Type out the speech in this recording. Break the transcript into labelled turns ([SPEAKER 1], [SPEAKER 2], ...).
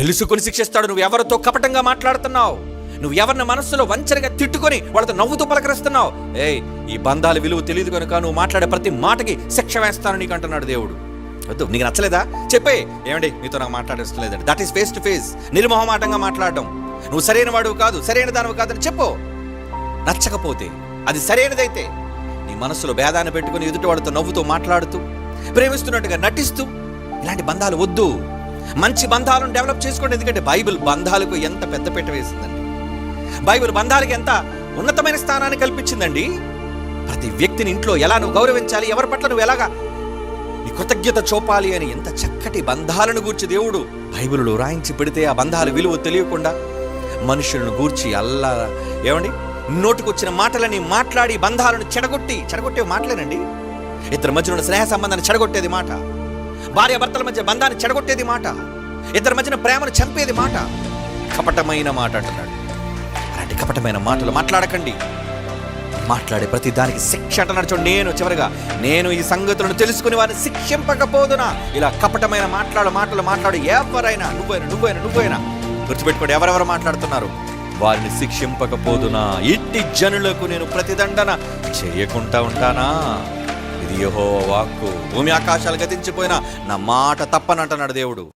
[SPEAKER 1] తెలుసుకొని శిక్షిస్తాడు. నువ్వు ఎవరితో కపటంగా మాట్లాడుతున్నావు? నువ్వు ఎవరిని మనస్సులో వంచనగా తిట్టుకొని వాళ్ళతో నవ్వుతూ పలకరిస్తున్నావు? ఏయ్ ఈ బంధాల విలువ తెలియదు కనుక నువ్వు మాట్లాడే ప్రతి మాటకి శిక్ష వేస్తాను నీకు అంటున్నాడు దేవుడు. వద్దు నీకు నచ్చలేదా? చెప్పే. ఏమండి మీతో నాకు మాట్లాడేస్తలేదండి that is face to face నిర్మోహమాటంగా మాట్లాడడం. నువ్వు సరైన వాడువు కాదు సరైన దానివి కాదని చెప్పు. నచ్చకపోతే అది సరైనదైతే నీ మనసులో భేదాన్ని పెట్టుకుని ఎదుటి వాడితో నవ్వుతూ మాట్లాడుతూ ప్రేమిస్తున్నట్టుగా నటిస్తూ ఇలాంటి బంధాలు వద్దు. మంచి బంధాలను డెవలప్ చేసుకోండి. ఎందుకంటే బైబిల్ బంధాలకు ఎంత పెద్ద పెట్ట వేసిందండి. బైబిల్ బంధాలకు ఎంత ఉన్నతమైన స్థానాన్ని కల్పించిందండి. ప్రతి వ్యక్తిని ఇంట్లో ఎలా నువ్వు గౌరవించాలి ఎవరి పట్ల నువ్వు ఎలాగా నీ కృతజ్ఞత చూపాలి అని ఎంత చక్కటి బంధాలను గూర్చి దేవుడు బైబిల్లో రాయించి పెడితే ఆ బంధాల విలువ తెలియకుండా మనుషులను గూర్చి అల్లా ఏమండి? నోటుకొచ్చిన మాటలని మాట్లాడి బంధాలను చెడగొట్టి చెడగొట్టే మాటలేనండి. ఇద్దరు మధ్యలో ఉన్న స్నేహ సంబంధాన్ని చెడగొట్టేది మాట. భార్య భర్తల మధ్య బంధాన్ని చెడగొట్టేది మాట. ఇద్దరి మధ్యన ప్రేమను చంపేది మాట. కపటమైన మాట అంటున్నాడు. అలాంటి కపటమైన మాటలు మాట్లాడకండి. మాట్లాడే ప్రతి దానికి శిక్ష అంటున్నాడు చూడండి నేను చివరిగా. నేను ఈ సంగతులను తెలుసుకుని వారిని శిక్షింపకపోదునా? ఇలా కపటమైన మాట్లాడు మాటలు మాట్లాడు ఎవరైనా నువ్వైనా నువ్వైనా నువ్వైనా గుర్తుపెట్టుకోండి ఎవరెవరు మాట్లాడుతున్నారు? వారిని శిక్షింపకపోదునా? ఇట్టి జనులకు నేను ప్రతిదండన చేయకుండా ఉంటానా? యహో వాక్కు. భూమి ఆకాశాలు గతించిపోయినా నా మాట తప్పనంటున్నాడు దేవుడు.